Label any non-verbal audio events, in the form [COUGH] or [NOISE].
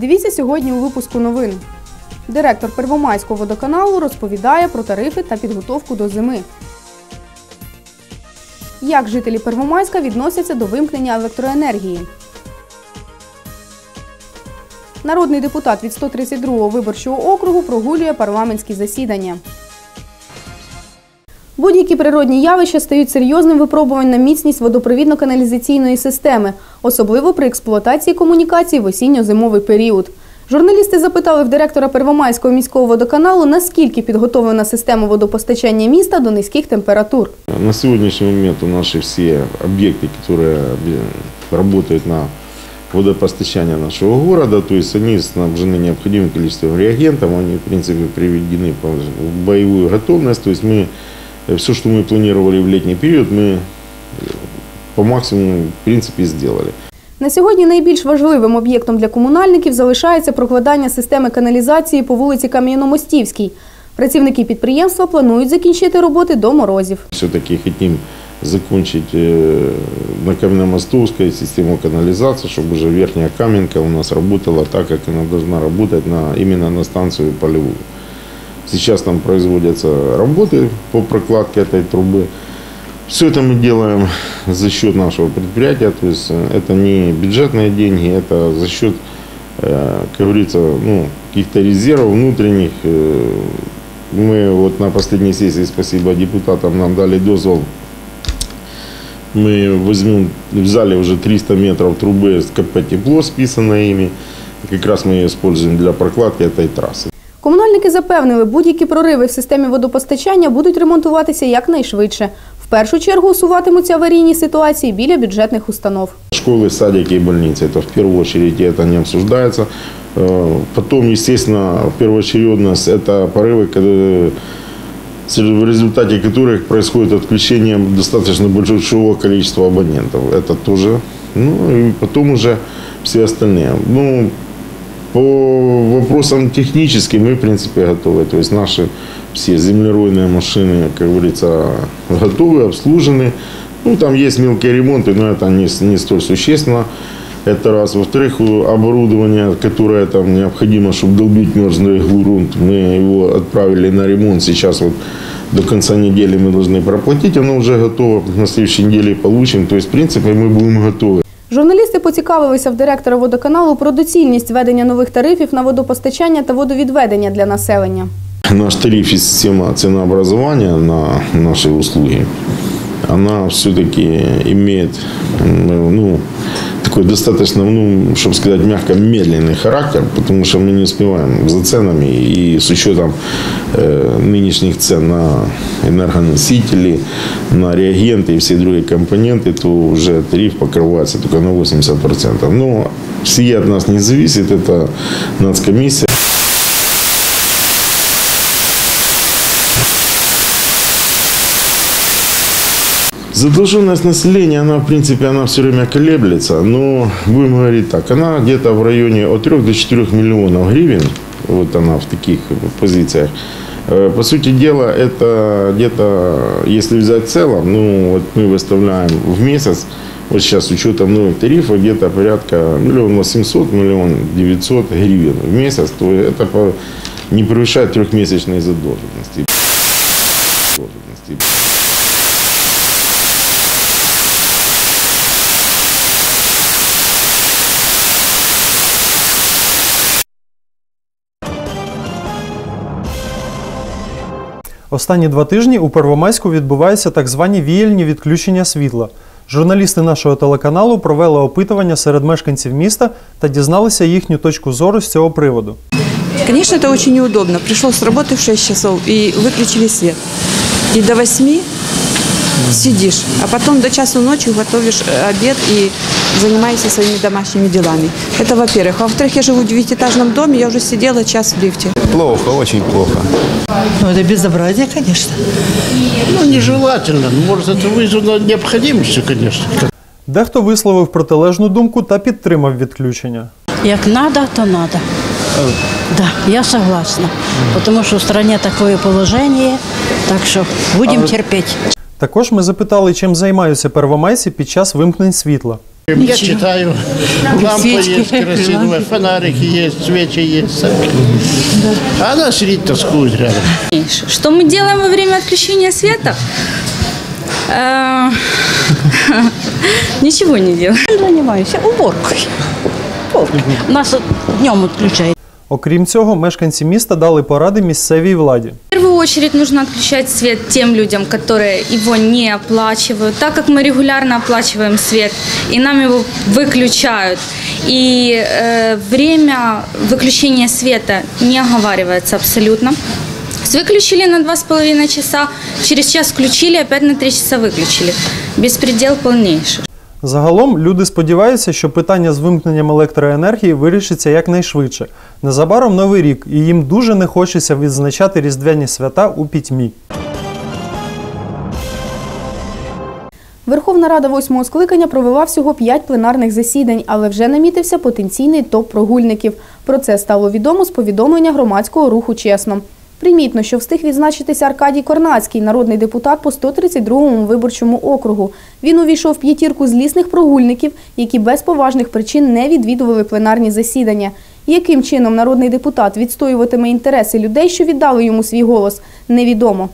Дивіться сьогодні у випуску новин. Директор Первомайського водоканалу розповідає про тарифи та підготовку до зими. Як жителі Первомайська відносяться до вимкнення електроенергії? Народний депутат від 132-го виборчого округу прогулює парламентські засідання. Будь-які природні явища стають серйозним випробуванням на міцність водопровідно-каналізаційної системи, особливо при експлуатації комунікацій в осінньо-зимовий період. Журналісти запитали в директора Первомайського міського водоканалу, наскільки підготовлена система водопостачання міста до низьких температур. На сегодняшний момент у наши все объекты, которые э, работают на водопостачание нашего города, то есть они снабжены необходимым количеством реагентов, они в принципе приведены в боевую готовность, то есть мы все, что мы планировали в летний период, мы э, по максимуму в принципе сделали. На сьогодні найбільш важливим об'єктом для комунальників залишається прокладання системи каналізації по вулиці Кам'яномостівській. Працівники підприємства планують закінчити роботи до морозів. Все-таки хотим закончить э, на Каменномостовской систему канализации, чтобы уже верхняя Каменка у нас работала так, как она должна работать на, именно на станцию полевую. Сейчас там производятся работы по прокладке этой трубы. Все это мы делаем за счет нашего предприятия, то есть э, это не бюджетные деньги, это за счет, э, как говорится, ну, каких-то резервов внутренних. Э, Мы вот на последней сессии, спасибо депутатам, нам дали дозвол мы возьмем, взяли уже 300 метров трубы с КП «Тепло», списано ими. Как раз мы ее используем для прокладки этой трассы. Комунальники запевнили, будь-які прориви в системі водопостачання будуть ремонтуватися якнайшвидше. В першу чергу усуватимуться аварійні ситуації біля бюджетних установ. Школы, садики и больницы, это в первую очередь, и это не обсуждается. Э, Потом, естественно, первоочередность – это порывы, когда в результате которых происходит отключение достаточно большого количества абонентов. Это тоже. Ну и потом уже все остальные. Ну, по вопросам техническим мы, в принципе, готовы. То есть наши все землеройные машины, как говорится, готовы, обслужены. Ну, там есть мелкие ремонты, но это не, не столь существенно. Это раз. Во-вторых, оборудование, которое там необходимо, чтобы долбить мерзлый грунт, мы его отправили на ремонт. Сейчас вот до конца недели мы должны проплатить, оно уже готово. На следующей неделе получим. То есть, в принципе, мы будем готовы. Журналісти поцікавилися в директора водоканалу про доцільність ведення нових тарифів на водопостачання та водовідведення для населення. Наш тариф і система цінообразування на наші услуги, вона все-таки має ну, такой достаточно, ну, чтобы сказать мягко, медленный характер, потому что мы не успеваем за ценами и с учетом э, нынешних цен на энергоносители, на реагенты и все другие компоненты, то уже тариф покрывается только на 80%. Но все от нас не зависит, это нацкомиссия. Задолженность населения, она, в принципе, она все время колеблется, но будем говорить так, она где-то в районе от 3 до 4 миллионов гривен, вот она в таких позициях. Э, По сути дела, это где-то, если взять в целом, ну, вот мы выставляем в месяц, вот сейчас с учетом новых тарифов, где-то порядка миллион восемьсот, миллион девятьсот гривен в месяц, то это не превышает трехмесячной задолженности. Останні два тижні у Первомайську відбуваються так звані віяльні відключення світла. Журналісти нашого телеканалу провели опитування серед мешканців міста та дізналися їхню точку зору з цього приводу. Конечно, это очень неудобно. Пришел с работы в 6 часов и выключили свет. И до 8 сидишь, а потом до часу ночи готовишь э, обед и занимаешься своими домашними делами. Это во-первых. А во-вторых, я живу в девятиэтажном доме, я уже сидела час в лифте. Плохо, очень плохо. Ну, это безобразие, конечно. Ну, нежелательно. Ну, Может, это вызвано необходимостью, конечно. Дехто висловив протилежну думку та підтримав відключення. Як надо, то надо. Да, я согласна. Потому что в стране такое положение, так что будем терпеть. Також ми запитали, чим займаються первомайці під час вимкнень світла. Я читаю. Лампа Свечки есть керосиновая, фонарики есть, свечи есть. А она сидит, тоскует рядом. Что мы делаем во время отключения света? Э, [LAUGHS] Ничего не делаем. Займаюся уборкою. Уборкою. У нас днем відключають. Окрім цього, мешканці міста дали поради місцевій владі. В первую очередь нужно отключать свет тем людям, которые его не оплачивают, так как мы регулярно оплачиваем свет, и нам его выключают. И э, время выключения света не оговаривается абсолютно. То есть Выключили на два с половиной часа, через час включили, опять на три часа выключили. Беспредел полнейший. Загалом люди сподіваються, що питання з вимкненням електроенергії вирішиться якнайшвидше. Незабаром новий рік, і їм дуже не хочеться відзначати різдвяні свята у пітьмі. Верховна Рада восьмого скликання провела всього п'ять пленарних засідань, але вже намітився потенційний топ прогульників. Про це стало відомо з повідомлення громадського руху Чесно. Примітно, що встиг відзначитися Аркадій Корнацький, народний депутат по 132-му виборчому округу. Він увійшов в п'ятірку злісних прогульників, які без поважних причин не відвідували пленарні засідання. Яким чином народний депутат відстоюватиме інтереси людей, що віддали йому свій голос, невідомо.